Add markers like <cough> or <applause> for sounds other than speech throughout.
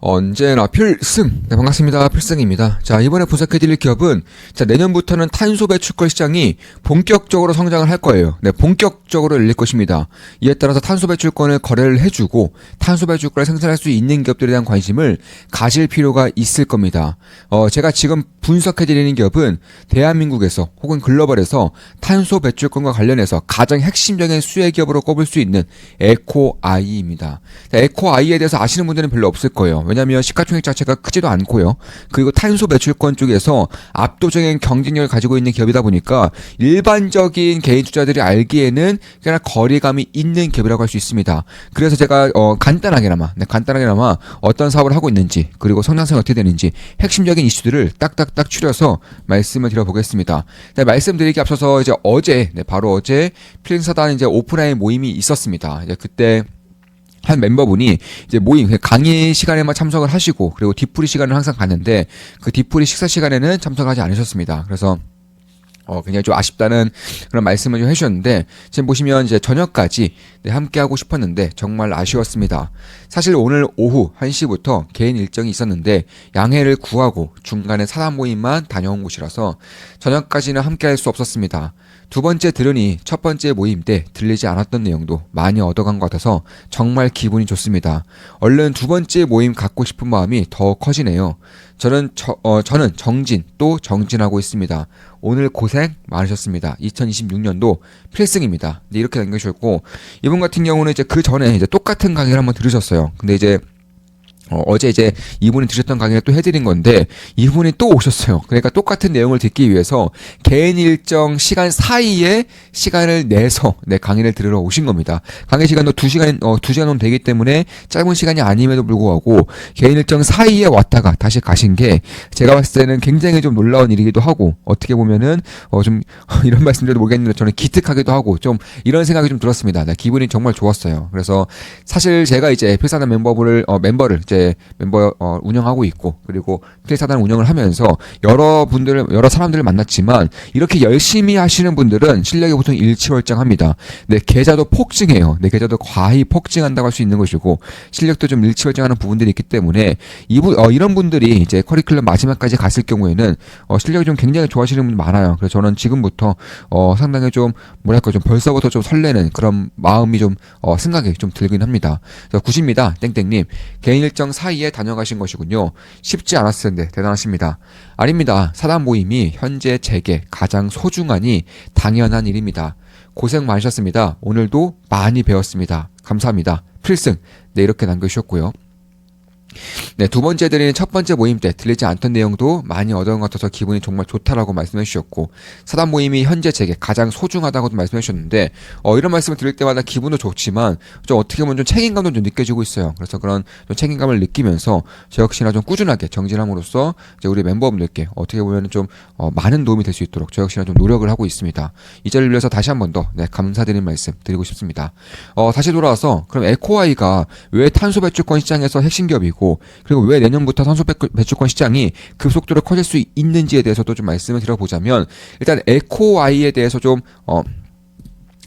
언제나 필승! 네, 반갑습니다. 필승입니다. 자, 이번에 분석해드릴 기업은, 자, 내년부터는 탄소 배출권 시장이 본격적으로 성장을 할 거예요. 네, 본격적으로 열릴 것입니다. 이에 따라서 탄소 배출권을 거래를 해주고, 탄소 배출권을 생산할 수 있는 기업들에 대한 관심을 가질 필요가 있을 겁니다. 어, 제가 지금 분석해드리는 기업은, 대한민국에서 혹은 글로벌에서 탄소 배출권과 관련해서 가장 핵심적인 수혜 기업으로 꼽을 수 있는 에코아이입니다. 에코아이에 대해서 아시는 분들은 별로 없을 거예요. 왜냐하면 시가총액 자체가 크지도 않고요. 그리고 탄소 배출권 쪽에서 압도적인 경쟁력을 가지고 있는 기업이다 보니까 일반적인 개인 투자들이 알기에는 그냥 거리감이 있는 기업이라고 할 수 있습니다. 그래서 제가 어, 간단하게나마 네, 간단하게나마 어떤 사업을 하고 있는지 그리고 성장성이 어떻게 되는지 핵심적인 이슈들을 딱딱딱 추려서 말씀을 드려보겠습니다. 네, 말씀드리기 앞서서 이제 어제 네, 바로 어제 필링 사단 이제 오프라인 모임이 있었습니다. 이제 그때 한 멤버분이 이제 모임 그 강의 시간에만 참석을 하시고 그리고 뒤풀이 시간을 항상 갔는데 그 뒤풀이 식사 시간에는 참석하지 않으셨습니다. 그래서 어, 굉장히 좀 아쉽다는 그런 말씀을 좀 해주셨는데, 지금 보시면 이제 저녁까지 네, 함께 하고 싶었는데, 정말 아쉬웠습니다. 사실 오늘 오후 1시부터 개인 일정이 있었는데, 양해를 구하고 중간에 사람 모임만 다녀온 곳이라서, 저녁까지는 함께 할 수 없었습니다. 두 번째 들으니 첫 번째 모임 때 들리지 않았던 내용도 많이 얻어간 것 같아서 정말 기분이 좋습니다. 얼른 두 번째 모임 갖고 싶은 마음이 더 커지네요. 저는 저, 어, 저는 정진 또 정진하고 있습니다. 오늘 고생 많으셨습니다. 2026년도 필승입니다. 네, 이렇게 남겨주셨고 이분 같은 경우는 이제 그 전에 이제 똑같은 강의를 한번 들으셨어요. 근데 이제 어, 어제 이제 이분이 드셨던 강의를 또 해드린 건데 이분이 또 오셨어요. 그러니까 똑같은 내용을 듣기 위해서 개인 일정 시간 사이에 시간을 내서 네, 강의를 들으러 오신 겁니다. 강의 시간도 2시간 어, 2시간 정도 되기 때문에 짧은 시간이 아님에도 불구하고 개인 일정 사이에 왔다가 다시 가신 게 제가 봤을 때는 굉장히 좀 놀라운 일이기도 하고 어떻게 보면은 어, 좀 <laughs> 이런 말씀드려도 모르겠는데 저는 기특하기도 하고 좀 이런 생각이 좀 들었습니다. 네, 기분이 정말 좋았어요. 그래서 사실 제가 이제 필사단 멤버를 어, 멤버를 이제 멤버 어, 운영하고 있고 그리고 필사단 운영을 하면서 여러 분들 여러 사람들을 만났지만 이렇게 열심히 하시는 분들은 실력이 보통 일치월장합니다. 내 계좌도 폭증해요. 내 계좌도 과히 폭증한다고 할 수 있는 것이고 실력도 좀 일치월장하는 부분들이 있기 때문에 이분 어, 이런 분들이 이제 커리큘럼 마지막까지 갔을 경우에는 어, 실력이 좀 굉장히 좋아하시는 분들 많아요. 그래서 저는 지금부터 어, 상당히 좀 뭐랄까 좀 벌써부터 좀 설레는 그런 마음이 좀 어, 생각이 좀 들긴 합니다. 그래서 굿입니다. 땡땡님 개인 일정 사이에 다녀가신 것이군요. 쉽지 않았을 텐데 대단하십니다. 아닙니다. 사단 모임이 현재 제게 가장 소중하니 당연한 일입니다. 고생 많으셨습니다. 오늘도 많이 배웠습니다. 감사합니다. 필승. 네, 이렇게 남겨주셨고요. 네, 두 번째 드리는 첫 번째 모임 때 들리지 않던 내용도 많이 얻어온 것 같아서 기분이 정말 좋다라고 말씀해 주셨고 사단 모임이 현재 제게 가장 소중하다고도 말씀해 주셨는데 어, 이런 말씀을 드릴 때마다 기분도 좋지만 좀 어떻게 보면 좀 책임감도 좀 느껴지고 있어요. 그래서 그런 좀 책임감을 느끼면서 저 역시나 좀 꾸준하게 정진함으로써 이제 우리 멤버분들께 어떻게 보면 좀 어, 많은 도움이 될 수 있도록 저 역시나 좀 노력을 하고 있습니다. 이 자리를 위해서 다시 한 번 더 네, 감사드리는 말씀 드리고 싶습니다. 어, 다시 돌아와서 그럼 에코아이가 왜 탄소 배출권 시장에서 핵심 기업이고 그리고 왜 내년부터 탄소 배출권 시장이 급속도로 커질 수 있는지에 대해서도 좀 말씀을 드려보자면 일단 에코아이에 대해서 좀 어,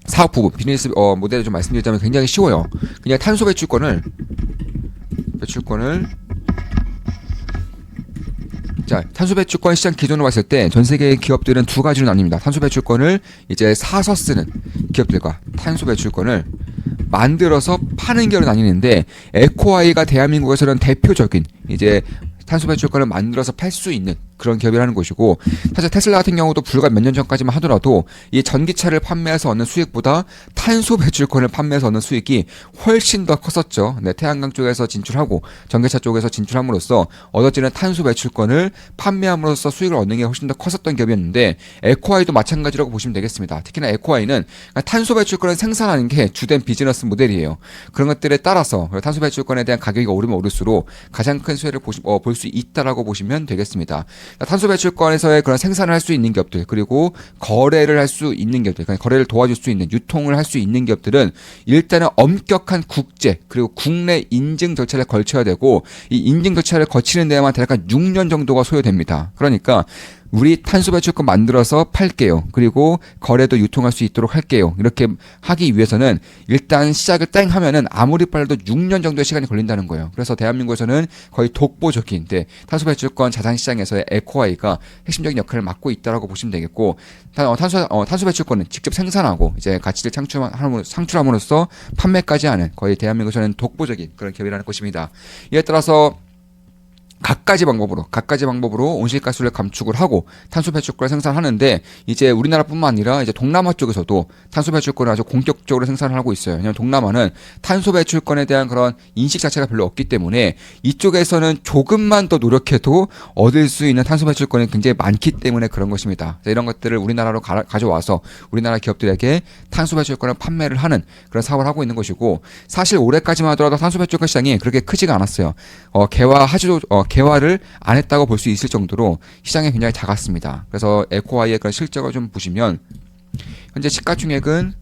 사업 부분 비즈니스 어, 모델을 좀 말씀드리자면 굉장히 쉬워요. 그냥 탄소 배출권을 배출권을 자, 탄소 배출권 시장 기준으로 봤을 때 전 세계의 기업들은 두 가지로 나뉩니다. 탄소 배출권을 이제 사서 쓰는 기업들과 탄소 배출권을 만들어서 파는 기업으로 나뉘는데 에코아이가 대한민국에서는 대표적인 이제 탄소 배출권을 만들어서 팔 수 있는 그런 기업이라는 것이고 사실 테슬라 같은 경우도 불과 몇 년 전까지만 하더라도 이 전기차를 판매해서 얻는 수익보다 탄소 배출권을 판매해서 얻는 수익이 훨씬 더 컸었죠. 네, 태양광 쪽에서 진출하고 전기차 쪽에서 진출함으로써 얻어지는 탄소 배출권을 판매함으로써 수익을 얻는 게 훨씬 더 컸었던 기업이었는데 에코아이도 마찬가지라고 보시면 되겠습니다. 특히나 에코아이는 탄소 배출권을 생산하는 게 주된 비즈니스 모델이에요. 그런 것들에 따라서 탄소 배출권에 대한 가격이 오르면 오를수록 가장 큰 수혜를 어, 볼수 있다라고 보시면 되겠습니다. 탄소 배출권에서의 그런 생산을 할 수 있는 기업들 그리고 거래를 할 수 있는 기업들 그러니까 거래를 도와줄 수 있는 유통을 할 수 있는 기업들은 일단은 엄격한 국제 그리고 국내 인증 절차를 거쳐야 되고 이 인증 절차를 거치는 데에만 대략 6년 정도가 소요됩니다. 그러니까 우리 탄소 배출권 만들어서 팔게요. 그리고 거래도 유통할 수 있도록 할게요. 이렇게 하기 위해서는 일단 시작을 땡 하면은 아무리 빨라도 6년 정도의 시간이 걸린다는 거예요. 그래서 대한민국에서는 거의 독보적인 네, 탄소 배출권 자산 시장에서의 에코아이가 핵심적인 역할을 맡고 있다라고 보시면 되겠고 탄- 어, 탄소 어, 탄소 배출권은 직접 생산하고 이제 가치를 창출함으로 창출함으로써 판매까지 하는 거의 대한민국에서는 독보적인 그런 기업이라는 것입니다. 이에 따라서 각가지 방법으로 각가지 방법으로 온실가스를 감축을 하고 탄소 배출권을 생산하는데 이제 우리나라뿐만 아니라 이제 동남아 쪽에서도 탄소 배출권을 아주 본격적으로 생산을 하고 있어요. 왜냐하면 동남아는 탄소 배출권에 대한 그런 인식 자체가 별로 없기 때문에 이쪽에서는 조금만 더 노력해도 얻을 수 있는 탄소 배출권이 굉장히 많기 때문에 그런 것입니다. 이런 것들을 우리나라로 가, 가져와서 우리나라 기업들에게 탄소 배출권을 판매를 하는 그런 사업을 하고 있는 것이고 사실 올해까지만 하더라도 탄소 배출권 시장이 그렇게 크지가 않았어요. 어, 개화 하지도 어, 개화를 안 했다고 볼 수 있을 정도로 시장이 굉장히 작았습니다. 그래서 에코아이의 그런 실적을 좀 보시면 현재 시가총액은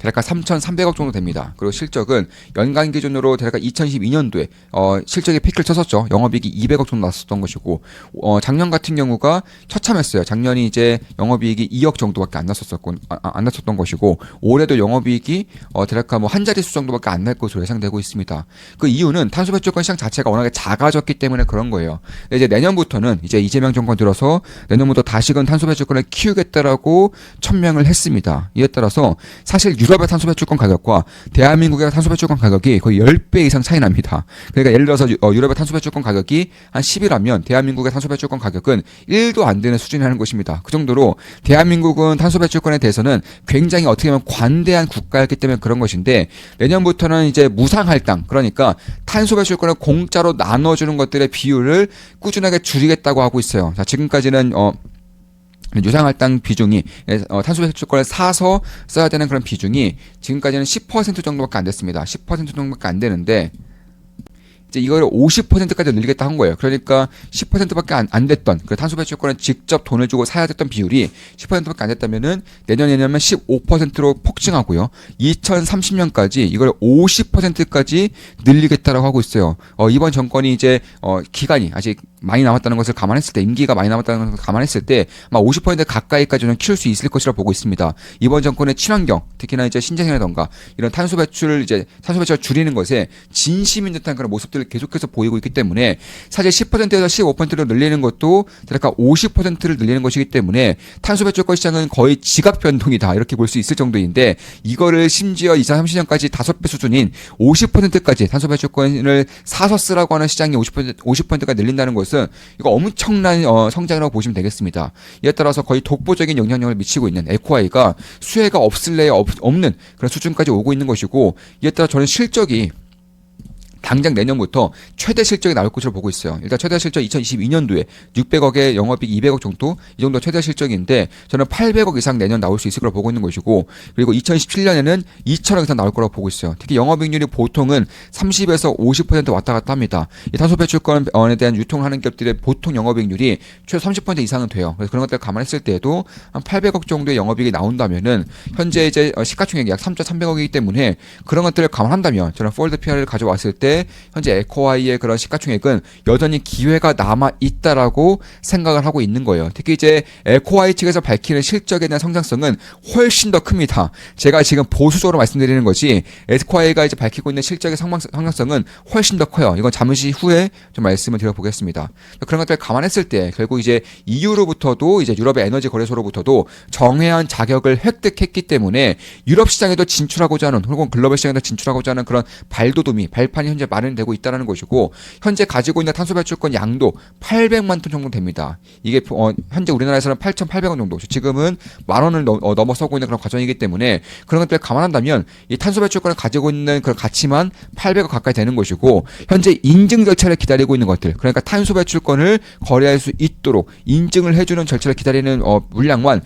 대략 3,300억 정도 됩니다. 그리고 실적은 연간 기준으로 대략 2012년도에 어, 실적이 피크를 쳤었죠. 영업이익이 200억 정도 났었던 것이고 어, 작년 같은 경우가 처참했어요. 작년이 이제 영업이익이 2억 정도밖에 안 났었었고 아, 아, 안 났었던 것이고 올해도 영업이익이 어, 대략 뭐한 자릿수 정도밖에 안 날 것으로 예상되고 있습니다. 그 이유는 탄소 배출권 시장 자체가 워낙에 작아졌기 때문에 그런 거예요. 이제 내년부터는 이제 이재명 정권 들어서 내년부터 다시금 탄소 배출권을 키우겠다라고 천명을 했습니다. 이에 따라서 사실 유 럽의 탄소 배출권 가격과 대한민국의 탄소 배출권 가격이 거의 10배 이상 차이 납니다. 그러니까 예를 들어서 유- 어, 유럽의 탄소 배출권 가격이 한 10이라면 대한민국의 탄소 배출권 가격은 1도 안 되는 수준이라는 것입니다. 그 정도로 대한민국은 탄소 배출권에 대해서는 굉장히 어떻게 보면 관대한 국가였기 때문에 그런 것인데 내년부터는 이제 무상 할당 그러니까 탄소 배출권을 공짜로 나눠주는 것들의 비율을 꾸준하게 줄이겠다고 하고 있어요. 자 지금까지는 어 유상할당 비중이 어, 탄소 배출권을 사서 써야 되는 그런 비중이 지금까지는 10% 정도밖에 안 됐습니다. 10% 정도밖에 안 되는데 이제 이거를 50%까지 늘리겠다 한 거예요. 그러니까 10%밖에 안, 안 됐던 그 탄소 배출권을 직접 돈을 주고 사야 됐던 비율이 10%밖에 안 됐다면은 내년에는 15%로 폭증하고요. 2030년까지 이걸 50%까지 늘리겠다라고 하고 있어요. 어, 이번 정권이 이제 어, 기간이 아직 많이 남았다는 것을 감안했을 때 임기가 많이 남았다는 것을 감안했을 때 아마 50% 가까이까지는 키울 수 있을 것이라 보고 있습니다. 이번 정권의 친환경, 특히나 이제 신재생이라던가 이런 탄소 배출을 이제 탄소 배출을 줄이는 것에 진심인 듯한 그런 모습들을 계속해서 보이고 있기 때문에 사실 10%에서 15%로 늘리는 것도 대략 50%를 늘리는 것이기 때문에 탄소 배출권 시장은 거의 지각 변동이다 이렇게 볼 수 있을 정도인데 이거를 심지어 2030년까지 다섯 배 수준인 50%까지 탄소 배출권을 사서 쓰라고 하는 시장이 50% 50%가 늘린다는 것은 이거 엄청난 어, 성장이라고 보시면 되겠습니다. 이에 따라서 거의 독보적인 영향력을 미치고 있는 에코아이가 수혜가 없을래 없, 없는 그런 수준까지 오고 있는 것이고 이에 따라 저는 실적이 당장 내년부터 최대 실적이 나올 것으로 보고 있어요. 일단 최대 실적 2022년도에 600억에 영업이익 200억 정도 이 정도 최대 실적인데 저는 800억 이상 내년 나올 수 있을 거라고 보고 있는 것이고 그리고 2017년에는 2천억 이상 나올 거라고 보고 있어요. 특히 영업이익률이 보통은 30에서 50% 왔다 갔다 합니다. 이 탄소 배출권에 대한 유통하는 기업들의 보통 영업이익률이 최소 30% 이상은 돼요. 그래서 그런 것들을 감안했을 때에도 한 800억 정도의 영업이익이 나온다면은 현재 이제 어, 시가총액이 약 3,300억이기 때문에 그런 것들을 감안한다면 저는 폴드 PR을 가져왔을 때 현재 에코아이의 그런 시가총액은 여전히 기회가 남아 있다라고 생각을 하고 있는 거예요. 특히 이제 에코아이 측에서 밝히는 실적에 대한 성장성은 훨씬 더 큽니다. 제가 지금 보수적으로 말씀드리는 것이 에코아이가 이제 밝히고 있는 실적의 성장- 성장성은 훨씬 더 커요. 이건 잠시 후에 좀 말씀을 드려보겠습니다. 그런 것들을 감안했을 때 결국 이제 EU로부터도 이제 유럽의 에너지 거래소로부터도 정회한 자격을 획득했기 때문에 유럽 시장에도 진출하고자 하는 혹은 글로벌 시장에도 진출하고자 하는 그런 발돋움이 발판이 현재 마련되고 있다는 것이고 현재 가지고 있는 탄소 배출권 양도 800만 톤 정도 됩니다. 이게 어, 현재 우리나라에서는 8,800원 정도. 지금은 만 원을 넘, 어, 넘어서고 있는 그런 과정이기 때문에 그런 것들을 감안한다면 이 탄소 배출권을 가지고 있는 그런 가치만 800억 가까이 되는 것이고 현재 인증 절차를 기다리고 있는 것들 그러니까 탄소 배출권을 거래할 수 있도록 인증을 해주는 절차를 기다리는 어, 물량만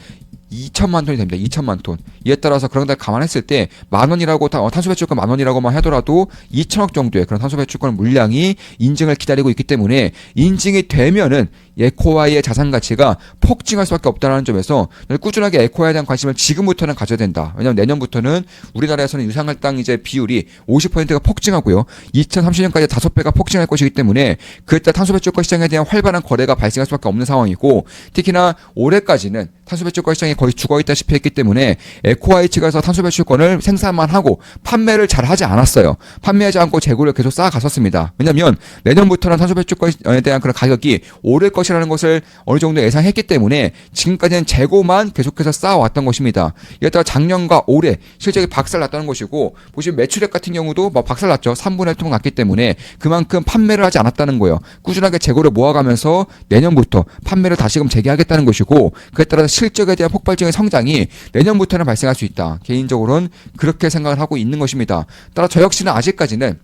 2천만 톤이 됩니다. 2천만 톤. 이에 따라서 그런 데 감안했을 때 만 원이라고 타- 어, 탄소 배출권 만 원이라고만 하더라도 2천억 정도의 그런 탄소 배출권 물량이 인증을 기다리고 있기 때문에 인증이 되면은 에코와이의 자산 가치가 폭증할 수밖에 없다는 점에서 꾸준하게 에코와이에 대한 관심을 지금부터는 가져야 된다. 왜냐하면 내년부터는 우리나라에서는 유상할당 이제 비율이 50%가 폭증하고요. 2030년까지 다섯 배가 폭증할 것이기 때문에 그에 따라 탄소 배출권 시장에 대한 활발한 거래가 발생할 수밖에 없는 상황이고 특히나 올해까지는 탄소 배출권 시장이 거의 죽어 있다시피 했기 때문에 에코와이 측에서 탄소 배출권을 생산만 하고 판매를 잘 하지 않았어요. 판매하지 않고 재고를 계속 쌓아갔었습니다. 왜냐하면 내년부터는 탄소 배출권에 대한 그런 가격이 오를 것 이라는 것을 어느 정도 예상했기 때문에 지금까지는 재고만 계속해서 쌓아왔던 것입니다. 이에 따라 작년과 올해 실적이 박살났다는 것이고 보시면 매출액 같은 경우도 뭐 박살났죠. 3분의 1통 났기 때문에 그만큼 판매를 하지 않았다는 거예요. 꾸준하게 재고를 모아가면서 내년부터 판매를 다시금 재개하겠다는 것이고 그에 따라 실적에 대한 폭발적인 성장이 내년부터는 발생할 수 있다. 개인적으로는 그렇게 생각을 하고 있는 것입니다. 따라 저 역시는 아직까지는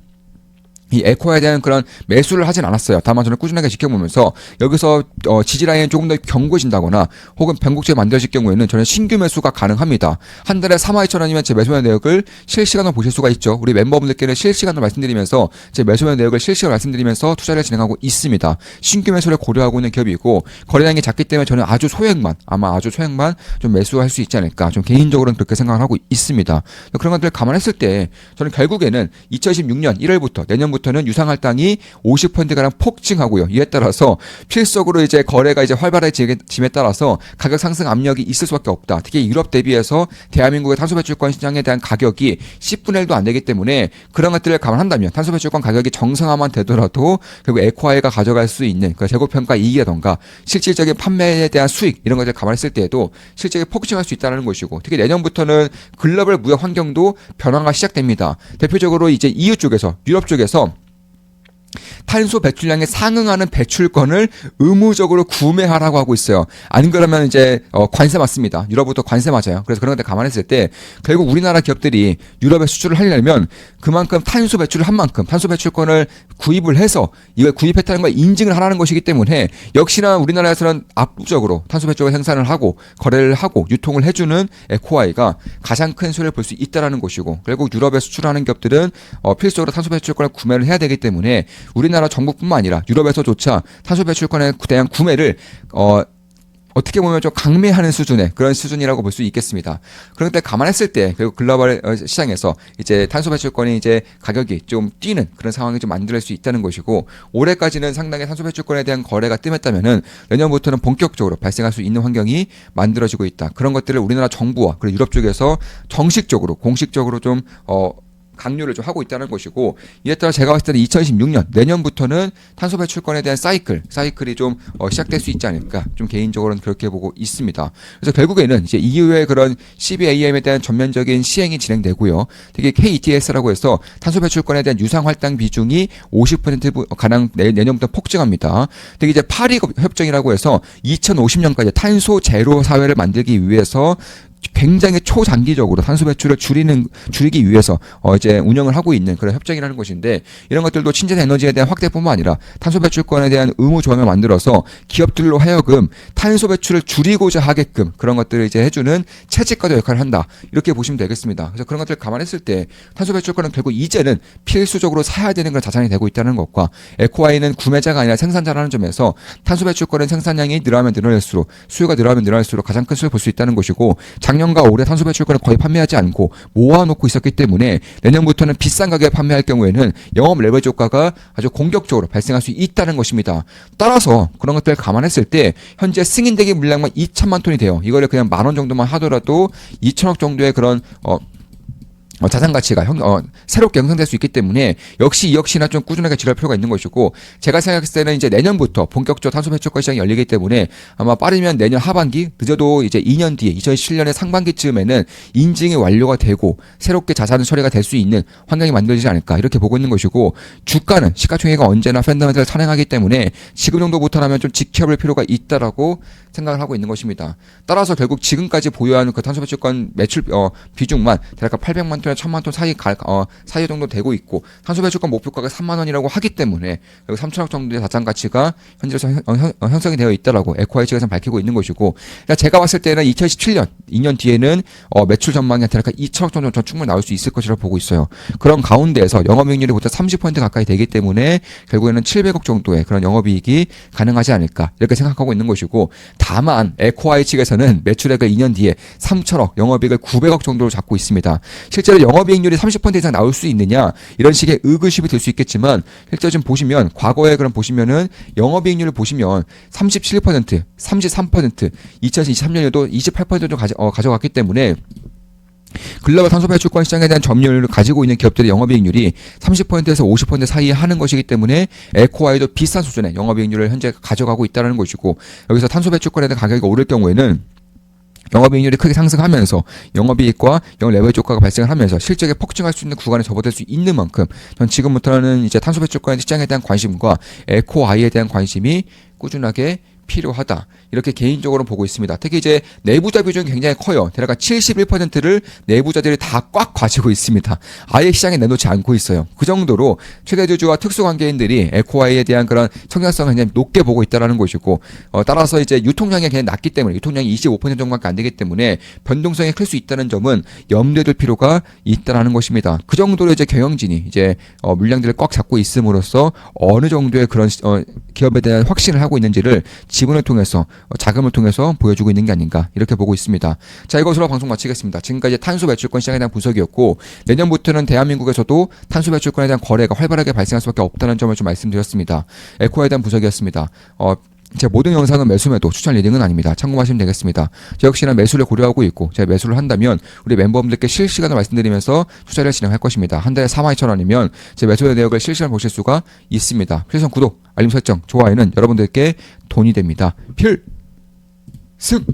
이 에코에 대한 그런 매수를 하진 않았어요. 다만 저는 꾸준하게 지켜보면서 여기서 어, 지지 라인이 조금 더 견고해진다거나 혹은 변곡점이 만들어질 경우에는 저는 신규 매수가 가능합니다. 한 달에 3만 2천 원이면 제 매수매 내역을 실시간으로 보실 수가 있죠. 우리 멤버분들께는 실시간으로 말씀드리면서 제 매수매 내역을 실시간으로 말씀드리면서 투자를 진행하고 있습니다. 신규 매수를 고려하고 있는 기업이고 거래량이 작기 때문에 저는 아주 소액만 아마 아주 소액만 좀 매수할 수 있지 않을까. 좀 개인적으로는 그렇게 생각을 하고 있습니다. 그런 것들을 감안했을 때 저는 결국에는 2026년 1월부터 내년부터 는 유상할당이 50%가량 폭증하고요. 이에 따라서 필적으로 이제 거래가 이제 활발해짐에 따라서 가격 상승 압력이 있을 수밖에 없다. 특히 유럽 대비해서 대한민국의 탄소 배출권 시장에 대한 가격이 10분의 1도 안 되기 때문에 그런 것들을 감안한다면 탄소 배출권 가격이 정상화만 되더라도 결국 에코아이가 가져갈 수 있는 그 재고 평가 이익이라던가 실질적인 판매에 대한 수익 이런 것을 감안했을 때에도 실적이 폭증할 수 있다는 것이고 특히 내년부터는 글로벌 무역 환경도 변화가 시작됩니다. 대표적으로 이제 EU 쪽에서 유럽 쪽에서 탄소 배출량에 상응하는 배출권을 의무적으로 구매하라고 하고 있어요. 안 그러면 이제 어, 관세 맞습니다. 유럽부터 관세 맞아요. 그래서 그런 것들 감안했을 때 결국 우리나라 기업들이 유럽에 수출을 하려면 그만큼 탄소 배출을 한 만큼 탄소 배출권을 구입을 해서 이걸 구입했다는 걸 인증을 하라는 것이기 때문에 역시나 우리나라에서는 압도적으로 탄소 배출권 생산을 하고 거래를 하고 유통을 해주는 에코아이가 가장 큰 수를 볼 수 있다라는 것이고 결국 유럽에 수출하는 기업들은 어, 필수적으로 탄소 배출권을 구매를 해야 되기 때문에 우리나라 정부뿐만 아니라 유럽에서조차 탄소 배출권에 대한 구매를 어 어떻게 보면 좀 강매하는 수준의 그런 수준이라고 볼 수 있겠습니다. 그런 때 감안했을 때 결국 글로벌 어, 시장에서 이제 탄소 배출권이 이제 가격이 좀 뛰는 그런 상황이 좀 만들 수 있다는 것이고 올해까지는 상당히 탄소 배출권에 대한 거래가 뜸했다면은 내년부터는 본격적으로 발생할 수 있는 환경이 만들어지고 있다. 그런 것들을 우리나라 정부와 그리고 유럽 쪽에서 정식적으로 공식적으로 좀 어 강요를 좀 하고 있다는 것이고 이에 따라 제가 봤을 때는 2016년 내년부터는 탄소 배출권에 대한 사이클 사이클이 좀 어, 시작될 수 있지 않을까 좀 개인적으로는 그렇게 보고 있습니다. 그래서 결국에는 이제 EU의 그런 CBAM에 대한 전면적인 시행이 진행되고요. 특히 KETS라고 해서 탄소 배출권에 대한 유상 활당 비중이 50% 가량 내- 내년부터 폭증합니다. 특히 이제 파리 협정이라고 해서 2050년까지 탄소 제로 사회를 만들기 위해서 굉장히 초장기적으로 탄소 배출을 줄이는 줄이기 위해서 어 이제 운영을 하고 있는 그런 협정이라는 것인데 이런 것들도 친환 에너지에 대한 확대뿐만 아니라 탄소 배출권에 대한 의무 조항을 만들어서 기업들로 하여금 탄소 배출을 줄이고자 하게끔 그런 것들을 이제 해주는 채찍과도 역할을 한다 이렇게 보시면 되겠습니다. 그래서 그런 것들을 감안했을 때 탄소 배출권은 결국 이제는 필수적으로 사야 되는 그런 자산이 되고 있다는 것과 에코아이는 구매자가 아니라 생산자라는 점에서 탄소 배출권의 생산량이 늘어나면 늘어날수록 수요가 늘어나면 늘어날수록 가장 큰 수익을 볼수 있다는 것이고 작년과 올해 탄소 배출권을 거의 판매하지 않고 모아놓고 있었기 때문에 내년부터는 비싼 가격에 판매할 경우에는 영업 레버리지 효과가 아주 공격적으로 발생할 수 있다는 것입니다. 따라서 그런 것들을 감안했을 때 현재 승인되기 물량만 2천만 톤이 돼요. 이거를 그냥 만 원 정도만 하더라도 2천억 정도의 그런 어 어, 자산 가치가 형, 어, 새롭게 형성될 수 있기 때문에 역시 이 역시나 좀 꾸준하게 지할 필요가 있는 것이고 제가 생각했을 때는 이제 내년부터 본격적으로 탄소 배출권 시장이 열리기 때문에 아마 빠르면 내년 하반기 늦어도 이제 2년 뒤에 2017년의 상반기쯤에는 인증이 완료가 되고 새롭게 자산 처리가 될 수 있는 환경이 만들어지지 않을까 이렇게 보고 있는 것이고 주가는 시가총액가 언제나 팬더멘트를 선행하기 때문에 지금 정도부터라면 좀 지켜볼 필요가 있다라고 생각을 하고 있는 것입니다. 따라서 결국 지금까지 보유하는 그 탄소 배출권 매출 어, 비중만 대략 800만 톤 5천에서 1천만 톤 사이 갈, 어, 사이 정도 되고 있고 탄소 배출권 목표가가 3만 원이라고 하기 때문에 여기 3천억 정도의 자산 가치가 현재로서 현, 현, 어, 형성이 되어 있다라고 에코아이 측에서 밝히고 있는 것이고 그러니까 제가 봤을 때는 2017년 2년 뒤에는 어, 매출 전망이 대략 2천억 정도 전 충분히 나올 수 있을 것이라고 보고 있어요. 그런 가운데에서 영업이익률이 보다 30% 가까이 되기 때문에 결국에는 700억 정도의 그런 영업이익이 가능하지 않을까 이렇게 생각하고 있는 것이고 다만 에코아이 측에서는 매출액을 2년 뒤에 3천억 영업이익을 900억 정도로 잡고 있습니다. 실제로 영업이익률이 30% 이상 나올 수 있느냐 이런 식의 의구심이 들 수 있겠지만 실제 좀 보시면 과거에 그럼 보시면은 영업이익률을 보시면 37%, 33%, 2023년에도 28% 정도 가져, 어, 가져갔기 때문에 글로벌 탄소 배출권 시장에 대한 점유율을 가지고 있는 기업들의 영업이익률이 30%에서 50% 사이에 하는 것이기 때문에 에코와이도 비슷한 수준의 영업이익률을 현재 가져가고 있다는 것이고 여기서 탄소 배출권에 대한 가격이 오를 경우에는 영업이익률이 크게 상승하면서 영업이익과 영업 레버리지 효과가 발생을 하면서 실적에 폭증할 수 있는 구간에 접어들 수 있는 만큼 전 지금부터는 이제 탄소 배출권 시장에 대한 관심과 에코아이에 대한 관심이 꾸준하게 필요하다. 이렇게 개인적으로 보고 있습니다. 특히 이제 내부자 비중이 굉장히 커요. 대략 71%를 내부자들이 다 꽉 가지고 있습니다. 아예 시장에 내놓지 않고 있어요. 그 정도로 최대주주와 특수관계인들이 에코아이에 대한 그런 청량성을 굉장히 높게 보고 있다라는 것이고 어, 따라서 이제 유통량이 굉장히 낮기 때문에 유통량이 25% 정도밖에 안 되기 때문에 변동성이 클 수 있다는 점은 염두에 둘 필요가 있다라는 것입니다. 그 정도로 이제 경영진이 이제 어, 물량들을 꽉 잡고 있음으로써 어느 정도의 그런 어, 기업에 대한 확신을 하고 있는지를 지분을 통해서 어, 자금을 통해서 보여주고 있는 게 아닌가 이렇게 보고 있습니다. 자 이것으로 방송 마치겠습니다. 지금까지 탄소 배출권 시장에 대한 분석이었고 내년부터는 대한민국에서도 탄소 배출권에 대한 거래가 활발하게 발생할 수밖에 없다는 점을 좀 말씀드렸습니다. 에코에 대한 분석이었습니다. 어, 제 모든 영상은 매수매도 추천 리딩은 아닙니다. 참고하시면 되겠습니다. 저 역시나 매수를 고려하고 있고 제가 매수를 한다면 우리 멤버분들께 실시간으로 말씀드리면서 투자를 진행할 것입니다. 한 달에 42,000원이면 제 매수의 내역을 실시간 보실 수가 있습니다. 필성 구독, 알림 설정, 좋아요는 여러분들께 돈이 됩니다. 필승!